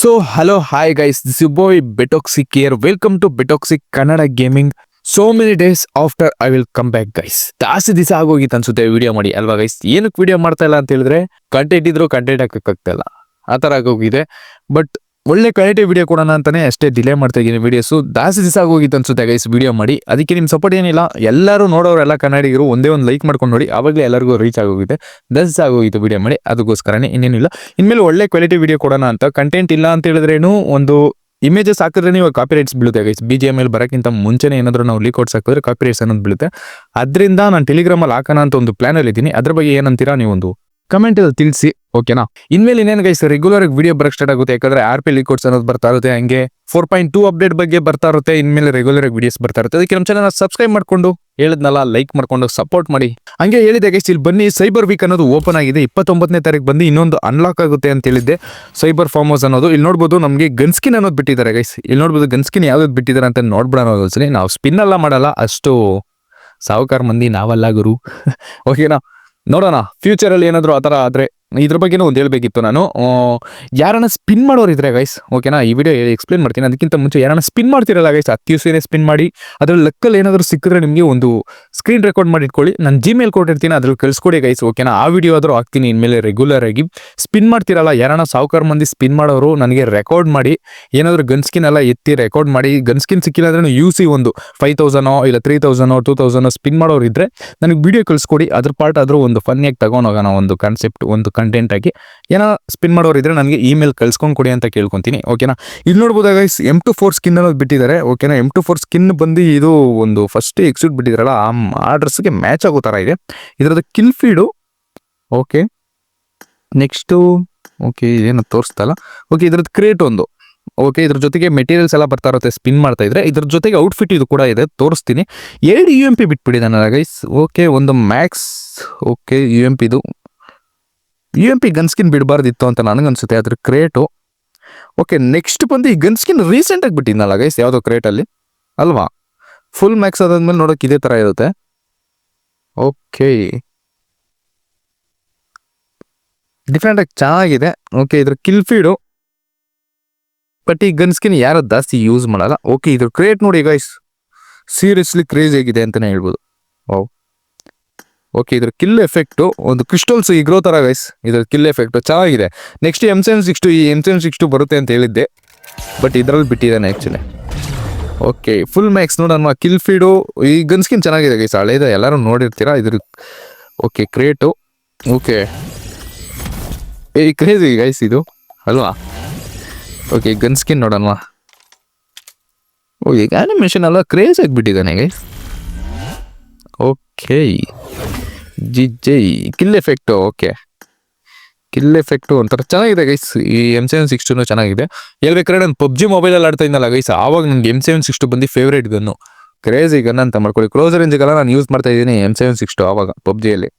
So hello hi guys this you boy Betoxic care welcome to Betoxic Kannada gaming so many days after I will come back guys ಜಾಸ್ತಿ ದಿವಸ ಆಗೋಗಿತ್ತು ಅನ್ಸುತ್ತೆ video ಮಾಡಿ. ಅಲ್ವಾ guys ಏನಕ್ಕೆ video ಮಾಡ್ತಾ ಇಲ್ಲ ಅಂತ ಹೇಳಿದ್ರೆ ಕಂಟೆಂಟ್ ಇದ್ರು ಕಂಟೆಂಟ್ ಹಾಕಕ್ಕಾಗ್ತಾ ಇಲ್ಲ. ಆ ಥರ ಆಗೋಗಿದೆ. ಬಟ್ ಒಳ್ಳೆ ಕ್ವಾಲಿಟಿ ವಿಡಿಯೋ ಕೊಡೋಣ ಅಂತಾನೆ ಅಷ್ಟೇ ಡಿಲೇ ಮಾಡ್ತಾ ಇದ್ದೀನಿ ವಿಡಿಯೋಸು ಜಾಸ್ತಿ ದಿವಸ ಆಗೋಗಿತ್ತು ಅನ್ಸುತ್ತೆ ಗೈಸ್ ವಿಡಿಯೋ ಮಾಡಿ. ಅದಕ್ಕೆ ನಿಮ್ಮ ಸಪೋರ್ಟ್ ಏನಿಲ್ಲ, ಎಲ್ಲರೂ ನೋಡೋರೆಲ್ಲ ಕನ್ನಡಿಗರು ಒಂದೇ ಒಂದು ಲೈಕ್ ಮಾಡ್ಕೊಂಡು ನೋಡಿ, ಆವಾಗಲೇ ಎಲ್ಲರಿಗೂ ರೀಚ್ ಆಗೋಗಿದೆ. ದಸ್ ಆಗೋಗಿತ್ತು ವಿಡಿಯೋ ಮಾಡಿ, ಅದಕ್ಕೋಸ್ಕರನೇ ಇನ್ನೇನಿಲ್ಲ ಇನ್ಮೇಲೆ ಒಳ್ಳೆ ಕ್ವಾಲಿಟಿ ವಿಡಿಯೋ ಕೊಡೋಣ ಅಂತ ಕಂಟೆಂಟ್ ಇಲ್ಲ ಅಂತ ಹೇಳಿದ್ರೇನು ಒಂದು ಇಮೇಜಸ್ ಹಾಕಿದ್ರೆ ನೀವು ಕಾಪಿ ರೈಟ್ಸ್ ಬೀಳುತ್ತೆ guys B G M L ಬರೋಕ್ಕಿಂತ ಮುಂಚೆನೇ ಏನಾದರೂ ನಾವು ಲೀಕೌಟ್ಸ್ ಹಾಕಿದ್ರೆ ಕಾಪಿ ಅನ್ನೋದು ಬೀಳುತ್ತೆ. ಅದರಿಂದ ನಾನು ಟೆಲಿಗ್ರಾಮಲ್ಲಿ ಹಾಕೋಣ ಅಂತ ಒಂದು ಪ್ಲಾನಲ್ಲಿ ಇದ್ದೀನಿ ಅದ್ರ ಬಗ್ಗೆ ಏನಂತೀರಾ ನೀವೊಂದು ಕಮೆಂಟಲ್ಲಿ ತಿಳಿಸಿ. ಓಕೆನಾ ಇನ್ಮೇಲೆ ಇನ್ನೇನು ಗೈಸ್ ರೆಗ್ಯುಲರ್ ವಿಡಿಯೋ ಬರಕ್ ಸ್ಟಾರ್ಟ್ ಆಗುತ್ತೆ. ಯಾಕಂದ್ರೆ ಆರ್ ಪಿ ಲಿಕ್ವಿಡ್ಸ್ ಅನ್ನೋದು ಬರ್ತಾ ಇರುತ್ತೆ, ಹಂಗೆ ಫೋರ್ ಪಾಯಿಂಟ್ ಟೂ ಅಪ್ಡೇಟ್ ಬಗ್ಗೆ ಬರ್ತಾ ಇರುತ್ತೆ, ಇನ್ಮೇಲೆ ರೆಗ್ಯುಲರ್ ವಿಡಿಯೋಸ್ ಬರ್ತಾ ಇರುತ್ತೆ. ಅದಕ್ಕೆ ನಮ್ಮ ಚಾನಲ್ ಸಬ್ಸ್ಕ್ರೈಬ್ ಮಾಡ್ಕೊಂಡು, ಹೇಳದ್ನಲ್ಲ ಲೈಕ್ ಮಾಡ್ಕೊಂಡು ಸಪೋರ್ಟ್ ಮಾಡಿ. ಹಂಗೆ ಹೇಳಿದೆ ಗೈಸ್ ಇಲ್ಲಿ ಬನ್ನಿ ಸೈಬರ್ ವೀಕ್ ಅನ್ನೋದು ಓಪನ್ ಆಗಿದೆ. ಇಪ್ಪತ್ತೊಂಬತ್ತನೇ ತಾರೀಕು ಬಂದು ಇನ್ನೊಂದು ಅನ್ಲಾಕ್ ಆಗುತ್ತೆ ಅಂತ ಹೇಳಿದ್ದೆ. ಸೈಬರ್ ಫಾರ್ಮ್ ಹೌಸ್ ಅನ್ನೋದು, ಇಲ್ಲಿ ನೋಡ್ಬೋದು ನಮಗೆ ಗನ್ಸ್ಕಿನ್ ಅನ್ನೋದು ಬಿಟ್ಟಿದ್ದಾರೆ ಗೈಸ್ ಇಲ್ಲಿ ನೋಡ್ಬೋದು ಗನ್ಸ್ಕಿನ್ ಯಾವ್ದು ಬಿಟ್ಟಿದ್ದಾರೆ ಅಂತ ನೋಡ್ಬಿಡೋಣ ನಾವು ಸ್ಪಿನ್ ಎಲ್ಲ ಮಾಡಲ್ಲ, ಅಷ್ಟು ಸಾಹುಕಾರ ಮಂದಿ ನಾವಲ್ಲ ಗುರು. ಓಕೆನಾ ನೋಡೋಣ ಫ್ಯೂಚರಲ್ಲಿ ಏನಾದರೂ ಆ ಥರ ಆದರೆ ಇದ್ರ ಬಗ್ಗೆನೂ ಒಂದು ಹೇಳಬೇಕಿತ್ತು ನಾನು. ಯಾರನ್ನ ಸ್ಪಿನ್ ಮಾಡೋರು ಇದ್ರೆ ಗೈಸ್ ಓಕೆನಾ ಈ ವಿಡಿಯೋ ಎಕ್ಸ್ಪ್ಲೇನ್ ಮಾಡ್ತೀನಿ. ಅದಕ್ಕಿಂತ ಮುಂಚೆ ಯಾರನ್ನ ಸ್ಪಿನ್ ಮಾಡ್ತಿರಲ್ಲ ಗೈಸ್ ಅತ್ಯುಸೇನೆ ಸ್ಪಿನ್ ಮಾಡಿ, ಅದ್ರಲ್ಲಿ ಲೆಕ್ಕಲ್ಲಿ ಏನಾದರೂ ಸಿಕ್ಕಿದ್ರೆ ನಿಮಗೆ ಒಂದು ಸ್ಕ್ರೀನ್ ರೆಕಾರ್ಡ್ ಮಾಡಿ ಇಟ್ಕೊಳ್ಳಿ. ನಾನು ಜಿಮೇಲ್ ಕೊಟ್ಟಿರ್ತೀನಿ, ಅದ್ರಲ್ಲಿ ಕಳಿಸ್ಕೊಡಿ ಗೈಸ್ ಓಕೆನಾ ಆ ವಿಡಿಯೋ ಆದರೂ ಹಾಕ್ತೀನಿ ಇನ್ಮೇಲೆ ರೆಗ್ಯುಲರ್ ಆಗಿ. ಸ್ಪಿನ್ ಮಾಡ್ತಿರಲ್ಲ, ಯಾರನ್ನ ಸಾವುಕಾರ ಮಂದಿ ಸ್ಪಿನ್ ಮಾಡೋರು ನನಗೆ ರೆಕಾರ್ಡ್ ಮಾಡಿ, ಏನಾದರೂ ಗನ್ ಸ್ಕಿನ್ ಎಲ್ಲ ಎತ್ತಿ ರೆಕಾರ್ಡ್ ಮಾಡಿ ಗನ್ ಸ್ಕಿನ್ ಸಿಕ್ಕಿಲ್ಲ ಅಂದ್ರೆ ಯು ಸಿ ಒಂದು ಫೈವ್ ತೌಸಂಡೋ ಇಲ್ಲ ತ್ರೀ ತೌಸಂಡೋ ಟೂ ತೌಸಂಡೋ ಸ್ಪಿನ್ ಮಾಡೋರು ಇದ್ರೆ ನನಗೆ ವಿಡಿಯೋ ಕಳಿಸ್ಕೊಡಿ. ಅದ್ರ ಪಾರ್ಟ್ ಆದರೂ ಒಂದು ಫನ್ನಿಯಾಗಿ ತಗೊಂಡೋಗೋಣ ಒಂದು ಕಾನ್ಸೆಪ್ಟ್ ಒಂದು ಕಂಟೆಂಟ್ ಆಗಿ. ಏನೋ ಸ್ಪಿನ್ ಮಾಡೋರು ಇದ್ರೆ ನನಗೆ ಇಮೇಲ್ ಕಳ್ಸ್ಕೊಂಡು ಕೊಡಿ ಅಂತ ಕೇಳ್ಕೊತೀನಿ ಓಕೆನಾ ಇಲ್ಲಿ ನೋಡ್ಬೋದಾಗ ಎಂ ಟು ಫೋರ್ ಸ್ಕಿನ್ ಅನ್ನೋದು ಬಿಟ್ಟಿದ್ದಾರೆ ಓಕೆನಾ ಎಂ ಟು ಫೋರ್ ಸ್ಕಿನ್ ಬಂದು ಇದು ಒಂದು ಫಸ್ಟ್ ಎಕ್ಸಿಟ್ ಬಿಟ್ಟಿದ್ದಾರಲ್ಲ ಆ ಡ್ರೆಸ್ಗೆ ಮ್ಯಾಚ್ ಆಗೋ ಥರ ಇದೆ. ಇದರದ್ದು kill feed okay next okay ಏನು ತೋರಿಸ್ತಲ್ಲ ಓಕೆ ಇದ್ರದ್ದು ಕ್ರೇಟ್ ಒಂದು ಓಕೆ ಇದ್ರ ಜೊತೆಗೆ ಮೆಟೀರಿಯಲ್ಸ್ ಎಲ್ಲ ಬರ್ತಾ ಇರುತ್ತೆ ಸ್ಪಿನ್ ಮಾಡ್ತಾ ಇದ್ರೆ. ಇದ್ರ ಜೊತೆಗೆ ಔಟ್ಫಿಟ್ ಇದು ಕೂಡ ಇದೆ, ತೋರಿಸ್ತೀನಿ. ಎರಡು ಯು ಎಂ ಪಿ ಬಿಟ್ಬಿಟ್ಟಿದ್ದಾನೆ ಗೈಸ್ ಓಕೆ ಒಂದು max okay U M ಪಿದು U M P gun skin ಬಿಡಬಾರ್ದಿತ್ತು ಅಂತ ನನಗನ್ಸುತ್ತೆ ಅದ್ರ ಕ್ರೇಟು. ಓಕೆ ನೆಕ್ಸ್ಟ್ ಬಂದು ಈ ಗನ್ ಸ್ಕಿನ್ ರೀಸೆಂಟಾಗಿ ಬಿಟ್ಟಿದ್ನಲ್ಲ ಗೈಸ್ ಯಾವುದೋ ಕ್ರೇಟಲ್ಲಿ ಅಲ್ವಾ? ಫುಲ್ ಮ್ಯಾಕ್ಸ್ ಅದಾದ್ಮೇಲೆ ನೋಡೋಕೆ ಇದೇ ಥರ ಇರುತ್ತೆ. ಓಕೆ ಡಿಫ್ರೆಂಟಾಗಿ ಚೆನ್ನಾಗಿದೆ. ಓಕೆ ಇದ್ರ ಕಿಲ್ ಫೀಡು ಬಟ್ ಈ ಗನ್ ಸ್ಕಿನ್ ಯಾರು ಜಾಸ್ತಿ ಯೂಸ್ ಮಾಡಲ್ಲ. ಓಕೆ ಇದ್ರ ಕ್ರೇಟ್ ನೋಡಿ ಗೈಸ್ ಸೀರಿಯಸ್ಲಿ ಕ್ರೇಜ್ ಆಗಿದೆ ಅಂತಲೇ ಹೇಳ್ಬೋದು. ವಾವ್ ಓಕೆ ಇದ್ರ ಕಿಲ್ ಎಫೆಕ್ಟು ಒಂದು ಕ್ರಿಸ್ಟಲ್ಸ್ ಇಗ್ರೋ ಥರ ಗೈಸ್ ಇದ್ರ ಕಿಲ್ ಎಫೆಕ್ಟು ಚೆನ್ನಾಗಿದೆ. Next M seven six two ಈ ಎಂ ಸೆವೆನ್ ಸಿಕ್ಸ್ ಟು ಬರುತ್ತೆ ಅಂತ ಹೇಳಿದ್ದೆ. ಬಟ್ ಇದ್ರಲ್ಲಿ ಬಿಟ್ಟಿದ್ದಾನೆ ಆ್ಯಕ್ಚುಲಿ ಓಕೆ ಫುಲ್ ಮ್ಯಾಕ್ಸ್ ನೋಡೋಣ. ಕಿಲ್ ಫೀಡು ಈ ಗನ್ ಸ್ಕಿನ್ ಚೆನ್ನಾಗಿದೆ ಗೈಸ್ ಹಳೇದ ಎಲ್ಲರೂ ನೋಡಿರ್ತೀರಾ? ಇದ್ರ ಓಕೆ ಕ್ರೇಟು ಓಕೆ ಏ ಕ್ರೇಜಿ ಗೈಸ್ ಇದು. ಅಲ್ವಾ? ಓಕೆ ಗನ್ ಸ್ಕಿನ್ ನೋಡೋಣ. ಓ, ಈಗ ಆನಿಮೇಷನ್ ಎಲ್ಲ ಕ್ರೇಜ್ ಆಗಿಬಿಟ್ಟಿದ್ದಾನೆ ಗೈಸ್ ಓಕೆ ಜಿ ಜೈ kill effect okay kill effect ಒಂಥರ ಚೆನ್ನಾಗಿದೆ ಗೈಸ್ ಈ ಎಂ ಸೆವೆನ್ ಸಿಕ್ಸ್ ಟೂನು ಚೆನ್ನಾಗಿದೆ. ಹೇಳ್ಬೇಕಾದ್ರೆ ನಾನು ಪಬ್ಜಿ ಮೊಬೈಲಲ್ಲಿ ಆಡ್ತಾ ಇದ್ದಲ್ಲ ಗೈಸ್ ಆವಾಗ ನನಗೆ ಎಂ ಸೆವೆನ್ ಸಿಕ್ಸ್ ಟು ಬಂದು ಫೇವ್ರೇಟ್ ಗನ್ನು ಕ್ರೇಜಿ ಗನ್ ಅಂತ ಮಾಡ್ಕೊಳ್ಳಿ. ಕ್ಲೋಸ್ ರೇಂಜ್ಗೆಲ್ಲ ನಾನು ಯೂಸ್ ಮಾಡ್ತಾ ಇದ್ದೀನಿ ಎಂ ಸೆವೆನ್ ಸಿಕ್ಸ್ ಟು ಆವಾಗ ಪಬ್ಜಿಯಲ್ಲಿ.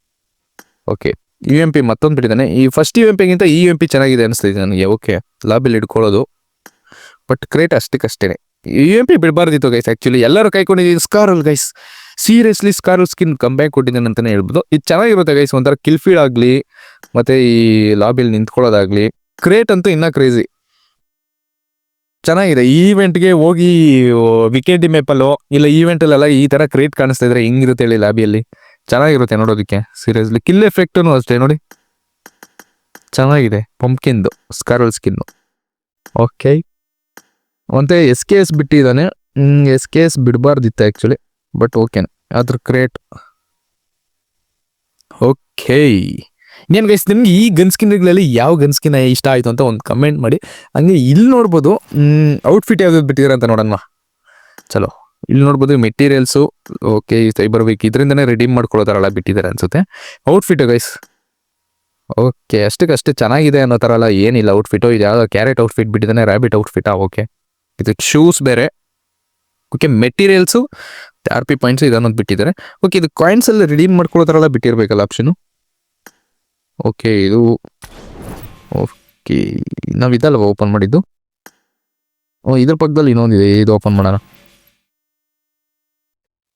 ಓಕೆ ಯು ಎಂ ಪಿ ಮತ್ತೊಂದು ಬಿಟ್ಟಿದ್ದಾನೆ. ಈ ಫಸ್ಟ್ ಯು ಎಂ ಪಿಗಿಂತ ಇ ಎಂ ಪಿ ಚೆನ್ನಾಗಿದೆ ಅನಿಸ್ತಿದೆ ನನಗೆ. ಓಕೆ ಲಾಬಿಲ್ ಇಟ್ಕೊಳ್ಳೋದು ಬಟ್ ಕ್ರೇಟ್ ಅಷ್ಟಕ್ಕಷ್ಟೇ ಯು ಎಂ ಪಿ ಬಿಡಬಾರ್ದಿತ್ತು ಗೈಸ್ ಆ್ಯಕ್ಚುಲಿ ಎಲ್ಲರೂ ಕೈಕೊಂಡಿದ್ದೀವಿ scar L guys seriously scar skin comeback ಕೊಟ್ಟಿದ್ದೇನೆ ಅಂತಲೇ ಹೇಳ್ಬೋದು. ಇದು ಚೆನ್ನಾಗಿರುತ್ತೆ ಗೈಸ್ ಒಂಥರ ಕಿಲ್ಫೀಡ್ ಆಗಲಿ, ಮತ್ತು ಈ ಲಾಬಿಲ್ ನಿಂತ್ಕೊಳ್ಳೋದಾಗಲಿ ಕ್ರೇಟ್ ಅಂತೂ ಇನ್ನೂ ಕ್ರೇಜಿ ಚೆನ್ನಾಗಿದೆ. ಈವೆಂಟ್ಗೆ ಹೋಗಿ ವಿಕೆಟ್ ಮ್ಯಾಪಲ್ಲೋ ಇಲ್ಲ ಈವೆಂಟಲ್ಲೆಲ್ಲ ಈ ಥರ ಕ್ರೇಟ್ ಕಾಣಿಸ್ತಾ ಇದ್ರೆ ಹೆಂಗಿರುತ್ತೆ ಹೇಳಿ ಲಾಬಿಯಲ್ಲಿ ಚೆನ್ನಾಗಿರುತ್ತೆ ನೋಡೋದಕ್ಕೆ ಸೀರಿಯಸ್ಲಿ ಕಿಲ್ ಎಫೆಕ್ಟೂ ಅಷ್ಟೇ ನೋಡಿ. ಚೆನ್ನಾಗಿದೆ. ಪಂಪ್ಕಿಂದು ಸ್ಕಾರಲ್ ಸ್ಕಿನ್ನು ಓಕೆ ಮತ್ತೆ ಎಸ್ ಕೆ ಎಸ್ ಬಿಟ್ಟಿದ್ದಾನೆ. ಎಸ್ ಕೆ ಎಸ್ ಬಿಡಬಾರ್ದಿತ್ತು ಆ್ಯಕ್ಚುಲಿ ಬಟ್ ಓಕೆ ಅದ್ರ ಕ್ರೇಟ್ ಓಕೆ ಇನ್ನೇನು ಗೈಸ್ ನಿಮ್ಗೆ ಈ ಗನ್ ಸ್ಕಿನ್ಗಳಲ್ಲಿ ಯಾವ ಗನ್ ಸ್ಕಿನ್ ಇಷ್ಟ ಆಯಿತು ಅಂತ ಒಂದು ಕಮೆಂಟ್ ಮಾಡಿ. ಹಂಗೆ ಇಲ್ಲಿ ನೋಡ್ಬೋದು ಔಟ್ಫಿಟ್ ಯಾವ್ದು ಬಿಟ್ಟಿದ್ದಾರೆ ಅಂತ ನೋಡೋಣ. ಚಲೋ. ಇಲ್ಲಿ ನೋಡ್ಬೋದು ಮೆಟೀರಿಯಲ್ಸು ಓಕೆ ಸೈಬರ್ ವೀಕ್ ಇದರಿಂದನೇ ರೆಡೀಮ್ ಎಲ್ಲ ಬಿಟ್ಟಿದ್ದಾರೆ ಅನ್ಸುತ್ತೆ. ಔಟ್ಫಿಟ್ ಗೈಸ್ ಓಕೆ ಅಷ್ಟಕ್ಕಷ್ಟೇ ಚೆನ್ನಾಗಿದೆ ಅನ್ನೋ ಥರ ಎಲ್ಲ ಏನಿಲ್ಲ ಔಟ್ಫಿಟ್ಟು ಇದು ಯಾವುದೋ ಕ್ಯಾರೆಟ್ ಔಟ್ಫಿಟ್ ಬಿಟ್ಟಿದ್ದಾನೆ ರ್ಯಾಬಿಟ್ ಔಟ್ಫಿಟಾ ಓಕೆ ಇದು ಶೂಸ್ ಬೇರೆ. Okay materials R P points ಇದನ್ನೊಂದು ಬಿಟ್ಟಿದ್ದಾರೆ ಓಕೆ ಇದು ಕಾಯಿನ್ಸ್ ಎಲ್ಲ ರಿಡೀಮ್ ಮಾಡ್ಕೊಳ್ಳೋ ಥರ ಎಲ್ಲ ಬಿಟ್ಟಿರ್ಬೇಕಲ್ಲ ಆಪ್ಷನು ಓಕೆ ಇದು ಓಕೆ ನಾವು ಇದಲ್ವ ಓಪನ್ ಮಾಡಿದ್ದು? ಓ, ಇದ್ರ ಪಕ್ಕದಲ್ಲಿ ಇನ್ನೊಂದಿದೆ ಇದು ಓಪನ್ ಮಾಡೋಣ.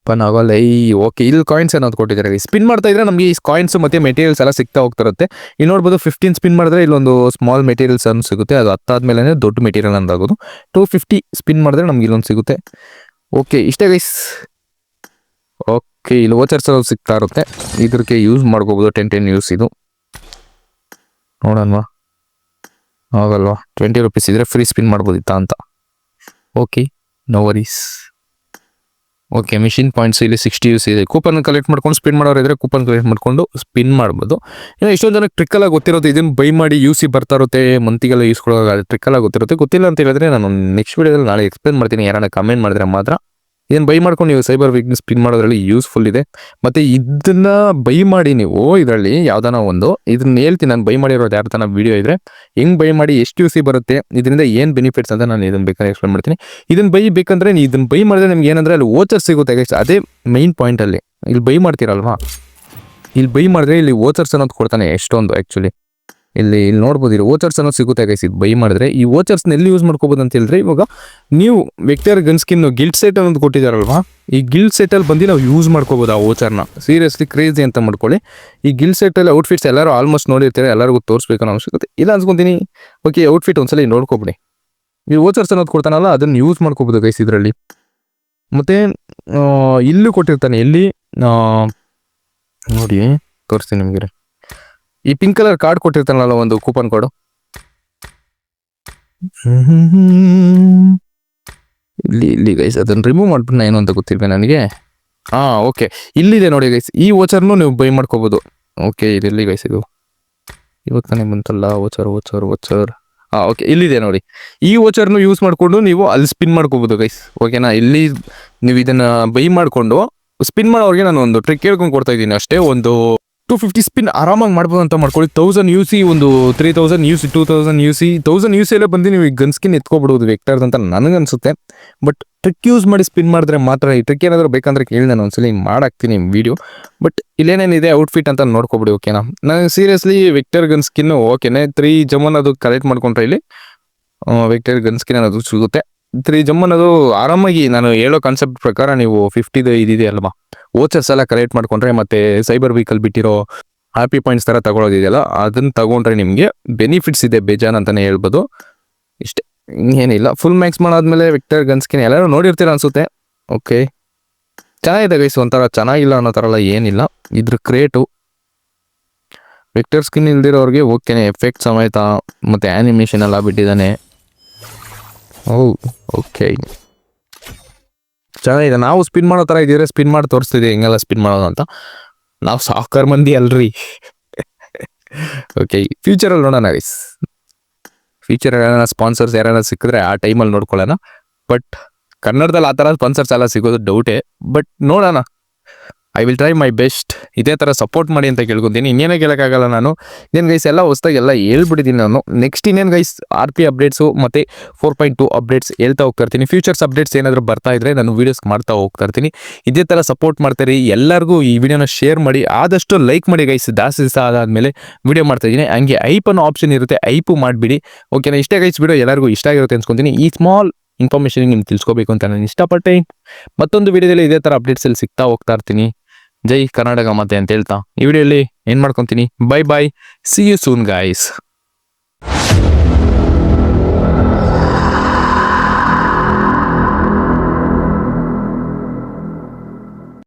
ಪನ್ ಆಗೋಲ್ಲ ಈ ಓಕೆ ಇಲ್ಲಿ ಕಾಯಿನ್ಸ್ ಅನ್ನೋದು ಕೊಟ್ಟಿದ್ದಾರೆ. ಸ್ಪಿನ್ ಮಾಡ್ತಾ ಇದ್ರೆ ನಮಗೆ ಈ ಕಾಯಿನ್ಸ್ ಮತ್ತೆ ಮೆಟೀರಿಯಲ್ಸ್ ಎಲ್ಲ ಸಿಗ್ತಾ ಹೋಗ್ತಿರುತ್ತೆ. ಇಲ್ಲಿ ನೋಡ್ಬೋದು ಫಿಫ್ಟೀನ್ ಸ್ಪಿನ್ ಮಾಡಿದ್ರೆ ಇಲ್ಲೊಂದು ಸ್ಮಾಲ್ ಮೆಟೀರಿಯಲ್ಸ್ ಅನ್ನು ಸಿಗುತ್ತೆ. ಅದು ಹತ್ತಾದ್ಮೇಲೆ ದೊಡ್ಡ ಮೆಟೀರಿಯಲ್ ಅಂದಾಗೋದು. ಟೂ ಫಿಫ್ಟಿ ಸ್ಪಿನ್ ಮಾಡಿದ್ರೆ ನಮ್ಗೆ ಇಲ್ಲೊಂದು ಸಿಗುತ್ತೆ. ಓಕೆ ಇಷ್ಟೇ ಗೈಸ್ ಓಕೆ ಇಲ್ಲಿ ವೋಚರ್ಸ್ ಸಿಗ್ತಾ ಇರುತ್ತೆ. ಇದಕ್ಕೆ ಯೂಸ್ ಮಾಡ್ಕೋಬೋದು ಟೆನ್ ಟೆನ್ ಯೂಸ್ ಇದು. ನೋಡೋಣವಾ? ಆಗಲ್ವಾ? ಟ್ವೆಂಟಿ ರುಪೀಸ್ ಇದ್ರೆ ಫ್ರೀ ಸ್ಪಿನ್ ಮಾಡ್ಬೋದಿತ್ತಾ ಅಂತ. Okay no worries okay machine points ಇಲ್ಲಿ ಸಿಕ್ಸ್ಟಿ ಯೂಸ್ ಇದೆ. ಕೂಪನ್ ಕಲೆಕ್ಟ್ ಮಾಡ್ಕೊಂಡು ಸ್ಪಿನ್ ಮಾಡೋರು ಇದ್ರೆ ಕೂಪನ್ ಕಲೆಕ್ಟ್ ಮಾಡ್ಕೊಂಡು ಸ್ಪಿನ್ ಮಾಡ್ಬೋದು. ಇನ್ನು ಎಷ್ಟೊಂದು ಜನಕ್ಕೆ ಟ್ರಿಕ್ಕಲ್ಲ ಗೊತ್ತಿರೋದು ಇದನ್ನು ಬೈ ಮಾಡಿ ಯು ಸಿ ಬರ್ತಾ ಇರುತ್ತೆ ಮಂತಿಗೆಲ್ಲ ಯೂಸ್ ಕೊಡೋದು ಟ್ರಿಕ್ಕಲ್ಲ ಗೊತ್ತಿರುತ್ತೆ. ಗೊತ್ತಿಲ್ಲ ಅಂತ ಹೇಳಿದ್ರೆ ನಾನು ನೆಕ್ಸ್ಟ್ ವೀಡಿಯೋದಲ್ಲಿ ನಾಳೆ ಎಕ್ಸ್ಪ್ಲೇನ್ ಮಾಡ್ತೀನಿ. ಯಾರನ್ನ ಕಮೆಂಟ್ ಮಾಡಿದ್ರೆ ಮಾತ್ರ ಇದನ್ನು ಬೈ ಮಾಡ್ಕೊಂಡು ನೀವು ಸೈಬರ್ ವೀಕ್ನೆಸ್ ಪಿನ್ ಮಾಡೋದ್ರಲ್ಲಿ ಯೂಸ್ಫುಲ್ ಇದೆ. ಮತ್ತು ಇದನ್ನ ಬೈ ಮಾಡಿ ನೀವು ಇದರಲ್ಲಿ ಯಾವ್ದಾನ ಒಂದು ಇದನ್ನ ಹೇಳ್ತೀನಿ ನಾನು ಬೈ ಮಾಡಿರೋದು ಯಾರ ತನ ವಿಡಿಯೋ ಇದ್ರೆ. ಹೆಂಗ್ ಬೈ ಮಾಡಿ, ಎಷ್ಟು ಯೂಸಿ ಬರುತ್ತೆ, ಇದರಿಂದ ಏನು ಬೆನಿಫಿಟ್ಸ್ ಅಂತ ನಾನು ಇದನ್ನು ಬೇಕಾದ್ರೆ ಎಕ್ಸ್ಪ್ಲೈನ್ ಮಾಡ್ತೀನಿ. ಇದನ್ನ ಬೈ ಬೇಕಂದ್ರೆ ನೀವು ಇದನ್ನ ಬೈ ಮಾಡಿದ್ರೆ ನಿಮ್ಗೆ ಏನಂದ್ರೆ ಅಲ್ಲಿ ಓಚರ್ ಸಿಗುತ್ತೆ ಅದೇ ಮೈನ್ ಪಾಯಿಂಟ್ ಅಲ್ಲಿ. ಇಲ್ಲಿ ಬೈ ಮಾಡ್ತೀರಲ್ವಾ? ಇಲ್ಲಿ ಬೈ ಮಾಡಿದ್ರೆ ಇಲ್ಲಿ ಓಚರ್ಸ್ ಅನ್ನೋದು ಕೊಡ್ತಾನೆ ಎಷ್ಟೊಂದು ಆಕ್ಚುಲಿ ಇಲ್ಲಿ ಇಲ್ಲಿ ನೋಡ್ಬೋದು, ಇಲ್ಲಿ ವೋಚರ್ಸ್ ಅನ್ನೋದು ಸಿಗುತ್ತೆ ಗೈಸ್ ಇದು ಬೈ ಮಾಡಿದ್ರೆ, ಈ ವೋಚರ್ಸ್ನ ಎಲ್ಲಿ ಯೂಸ್ ಮಾಡ್ಕೋಬೋದು ಅಂತ ಹೇಳಿದ್ರೆ, ಇವಾಗ ನೀವು vector gun skin gilt set ಅನ್ನೋದು ಕೊಟ್ಟಿದ್ದಾರಲ್ವಾ? ಈ ಗಿಲ್ಟ್ ಸೆಟಲ್ಲಿ ಬಂದು ನಾವು ಯೂಸ್ ಮಾಡ್ಕೋಬೋದು ಆ ವೋಚರ್ನ ಸೀರಿಯಸ್ಲಿ ಕ್ರೇಜಿ ಅಂತ ಮಾಡ್ಕೊಳ್ಳಿ. ಈ ಗಿಲ್ಟ್ ಸೆಟಲ್ಲಿ ಔಟ್ಫಿಟ್ಸ್ ಎಲ್ಲರೂ ಆಲ್ಮೋಸ್ಟ್ ನೋಡಿರ್ತೀರ, ಎಲ್ಲರಿಗೂ ತೋರಿಸ್ಬೇಕು ಅನ್ನೋ ಅವಶ್ಯಕತೆ ಇಲ್ಲ ಅನ್ಸ್ಕೊತೀನಿ. ಓಕೆ ಔಟ್ಫಿಟ್ ಒಂದ್ಸಲ ನೋಡ್ಕೊಬಿಡಿ. ಈ ವೋಚರ್ಸ್ ಅನ್ನೋದು ಕೊಡ್ತಾನಲ್ಲ, ಅದನ್ನು ಯೂಸ್ ಮಾಡ್ಕೋಬೋದು ಗೈಸ್ ಇದರಲ್ಲಿ. ಮತ್ತೆ ಇಲ್ಲೂ ಕೊಟ್ಟಿರ್ತಾನೆ ಇಲ್ಲಿ ನೋಡಿ, ತೋರಿಸ್ತೀನಿ ನಿಮಗೆ. ಈ ಪಿಂಕ್ ಕಲರ್ ಕಾರ್ಡ್ ಕೊಟ್ಟಿರ್ತಾನಲ್ಲ ಒಂದು ಕೂಪನ್ ಕೋಡ್ ಇಲ್ಲಿ ಇಲ್ಲಿ ಗೈಸ್ ಅದನ್ನ ರಿಮೂವ್ ಮಾಡ್ಬಿಟ್ಟು ಏನು ಅಂತ ಗೊತ್ತಿಲ್ವೇ ನನಗೆ? ಹಾ ಓಕೆ ಇಲ್ಲಿದೆ ನೋಡಿ ಗೈಸ್ ಈ ವೋಚರ್ನು ನೀವು ಬೈ ಮಾಡ್ಕೋಬಹುದು ಓಕೆ ಇದೆಲ್ಲಿ ಗೈಸ್ ಇದು. ಇವಾಗ ತಾನೇ ಬಂತಲ್ಲ ವಾಚರ್ ವಾಚರ್ ವಾಚರ್ ಹಾ ಓಕೆ ಇಲ್ಲಿದೆ ನೋಡಿ. ಈ ವೋಚರ್ನು ಯೂಸ್ ಮಾಡಿಕೊಂಡು ನೀವು ಅಲ್ಲಿ ಸ್ಪಿನ್ ಮಾಡ್ಕೋಬಹುದು ಗೈಸ್ ಓಕೆನಾ ಇಲ್ಲಿ ನೀವು ಇದನ್ನ ಬೈ ಮಾಡಿಕೊಂಡು ಸ್ಪಿನ್ ಮಾಡೋರಿಗೆ ನಾನು ಒಂದು ಟ್ರಿಕ್ ಹೇಳ್ಕೊಂಡು ಕೊಡ್ತಾ ಇದ್ದೀನಿ ಅಷ್ಟೇ. ಒಂದು ಟೂ ಫಿಫ್ಟಿ ಸ್ಪಿನ್ ಆರಾಮಾಗಿ ಮಾಡ್ಬೋದು ಅಂತ ಮಾಡ್ಕೊಳ್ಳಿ. ತೌಸಂಡ್ ಯು ಸಿ ಒಂದು three thousand U C two thousand U C thousand U C ಎಲ್ಲ ಬಂದು ನೀವು ಗನ್ ಸ್ಕಿನ್ ಎತ್ಕೊಬಿಡೋದು ವೆಕ್ಟರ್ಸ್ ಅಂತ ನನಗನ್ಸುತ್ತೆ. ಬಟ್ ಟ್ರಿಕ್ ಯೂಸ್ ಮಾಡಿ ಸ್ಪಿನ್ ಮಾಡಿದ್ರೆ ಮಾತ್ರ ಈ ಟ್ರಿಕ್ ಏನಾದರೂ ಬೇಕಂದ್ರೆ ಕೇಳಿ ನಾನು ಒಂದ್ಸಲಿ ಮಾಡಾಕ್ತೀನಿ ವೀಡಿಯೋ ಬಟ್ ಇಲ್ಲೇನೇನಿದೆ ಔಟ್ಫಿಟ್ ಅಂತ ನೋಡ್ಕೊಬಿಡಿ ಓಕೆನಾ ನಾನು ಸೀರಿಯಸ್ಲಿ ವೆಕ್ಟರ್ ಗನ್ ಸ್ಕಿನ್ ಓಕೆನೆ ತ್ರೀ ಜಮನ್ ಅದು ಕಲೆಕ್ಟ್ ಮಾಡ್ಕೊಂಡ್ರೆ ಇಲ್ಲಿ ವೆಕ್ಟರ್ ಗನ್ ಸ್ಕಿನ್ ಅನ್ನೋದು ಸಿಗುತ್ತೆ. ತ್ರೀ ಜಮ್ಮನ್ ಅದು ಆರಾಮಾಗಿ ನಾನು ಹೇಳೋ ಕಾನ್ಸೆಪ್ಟ್ ಪ್ರಕಾರ ನೀವು ಫಿಫ್ಟಿದು ಇದಿದೆ ಅಲ್ವಾ ವೋಚರ್ಸ್ ಎಲ್ಲ ಕಲೆಕ್ಟ್ ಮಾಡ್ಕೊಂಡ್ರೆ ಮತ್ತೆ ಸೈಬರ್ ವೆಹಿಕಲ್ ಬಿಟ್ಟಿರೋ ಹ್ಯಾಪಿ ಪಾಯಿಂಟ್ಸ್ ತರ ತಗೊಳ್ಳೋದಿದೆಯಲ್ಲ ಅದನ್ನ ತಗೊಂಡ್ರೆ ನಿಮಗೆ ಬೆನಿಫಿಟ್ಸ್ ಇದೆ ಬೇಜಾನ್ ಅಂತಾನೆ ಹೇಳ್ಬೋದು. ಇಷ್ಟೇ ಏನಿಲ್ಲ ಫುಲ್ ಮ್ಯಾಕ್ಸ್ ಮಾಡಾದ್ಮೇಲೆ ವಿಕ್ಟರ್ ಗನ್ಸ್ಕಿನ್ ಎಲ್ಲರೂ ನೋಡಿರ್ತೀರ ಅನ್ಸುತ್ತೆ. ಓಕೆ ಚೆನ್ನಾಗಿದೆ ಗೈಸ್ ಒಂಥರ ಚೆನ್ನಾಗಿಲ್ಲ ಅನ್ನೋ ಥರ ಎಲ್ಲ ಏನಿಲ್ಲ. ಇದ್ರ ಕ್ರೇಟು ವಿಕ್ಟರ್ ಸ್ಕಿನ್ ಇಲ್ದಿರೋರಿಗೆ ಓಕೆನೆ ಎಫೆಕ್ಟ್ ಸಮೇತ ಮತ್ತೆ ಆ್ಯನಿಮೇಷನ್ ಎಲ್ಲ ಬಿಟ್ಟಿದ್ದಾನೆ. ಓ ಓಕೆ ಚೆನ್ನಾಗಿದೆ. ನಾವು ಸ್ಪಿನ್ ಮಾಡೋ ಥರ ಇದ್ದೀರಾ ಸ್ಪಿನ್ ಮಾಡಿ ತೋರಿಸ್ತಿದ್ದೀವಿ. ಹಿಂಗೆಲ್ಲ ಸ್ಪಿನ್ ಮಾಡೋದು ಅಂತ. ನಾವು ಸಾಕರ್ ಮಂದಿ ಅಲ್ರಿ. ಓಕೆ ಫ್ಯೂಚರಲ್ಲಿ ನೋಡೋಣ ಗೈಸ್ ಫ್ಯೂಚರ್ ಏನಾರ ಸ್ಪಾನ್ಸರ್ಸ್ ಯಾರು ಸಿಕ್ಕಿದ್ರೆ ಆ ಟೈಮಲ್ಲಿ ನೋಡ್ಕೊಳ್ಳೋಣ. ಬಟ್ ಕನ್ನಡದಲ್ಲಿ ಆ ಥರ ಸ್ಪಾನ್ಸರ್ಸ್ ಎಲ್ಲ ಸಿಗೋದು ಡೌಟೇ ಬಟ್ ನೋಡೋಣ. I will try my best ಇದೇ ಥರ ಸಪೋರ್ಟ್ ಮಾಡಿ ಅಂತ ಕೇಳ್ಕೊತೀನಿ. ಇನ್ನೇನೇ ಕೇಳೋಕ್ಕಾಗಲ್ಲ ನಾನು. ಇನ್ನೇನು ಗೈಸ್ ಎಲ್ಲ ಹೊಸ್ದಾಗಿ ಎಲ್ಲ ಹೇಳ್ಬಿಟ್ಟಿದ್ದೀನಿ ನಾನು. ನೆಕ್ಸ್ಟ್ ಇನ್ನೇನು ಗೈಸ್ ಆರ್ ಪಿ ಅಪ್ಡೇಟ್ಸು ಮತ್ತು ಫೋರ್ ಪಾಯಿಂಟ್ ಟು ಅಪ್ಡೇಟ್ಸ್ ಹೇಳ್ತಾ ಹೋಗ್ತಾ ಇರ್ತೀನಿ. ಫ್ಯೂಚರ್ಸ್ ಅಪ್ಡೇಟ್ಸ್ ಏನಾದರೂ ಬರ್ತಾ ಇದ್ದರೆ ನಾನು ವೀಡಿಯೋಸ್ ಮಾಡ್ತಾ ಹೋಗ್ತಾ ಇರ್ತೀನಿ. ಇದೇ ಥರ ಸಪೋರ್ಟ್ ಮಾಡ್ತೀರಿ ಎಲ್ಲರಿಗೂ ಈ ವಿಡಿಯೋನ ಶೇರ್ ಮಾಡಿ. ಆದಷ್ಟು ಲೈಕ್ ಮಾಡಿ ಗೈಸ್ ಜಾಸ್ತಿ ದಿವಸ ಆದಮೇಲೆ ವಿಡಿಯೋ ಮಾಡ್ತಾ ಇದ್ದೀನಿ. ಹಂಗೆ ಐಪ್ ಅನ್ನೋ ಆಪ್ಷನ್ ಇರುತ್ತೆ. ಐಪು ಮಾಡಿಬಿಡಿ. ಓಕೆನಾ ಇಷ್ಟೇ ಗೈಸ್ ವಿಡಿಯೋ ಎಲ್ಲರಿಗೂ ಇಷ್ಟ ಆಗಿರುತ್ತೆ ಅನ್ಸ್ಕೊತೀನಿ. ಈ ಸ್ಮಾಲ್ ಇನ್ಫಾರ್ಮೇಷನ್ ನಿಮ್ಗೆ ತಿಳ್ಸ್ಕೊಬೇಕು ಅಂತ ನಾನು ಇಷ್ಟಪಟ್ಟೆ. ಮತ್ತೊಂದು ವಿಡಿಯೋದಲ್ಲಿ ಇದೇ ಥರ ಅಪ್ಡೇಟ್ಸಲ್ಲಿ ಸಿಗ್ತಾ ಹೋಗ್ತಾ ಇರ್ತೀನಿ. ಜೈ ಕರ್ನಾಟಕ ಮತ್ತೆ ಅಂತ ಹೇಳ್ತಾ ಈ ವಿಡಿಯೋಲಿ ಏನ್ ಮಾಡ್ಕೊಂತೀನಿ? Bye bye see you soon guys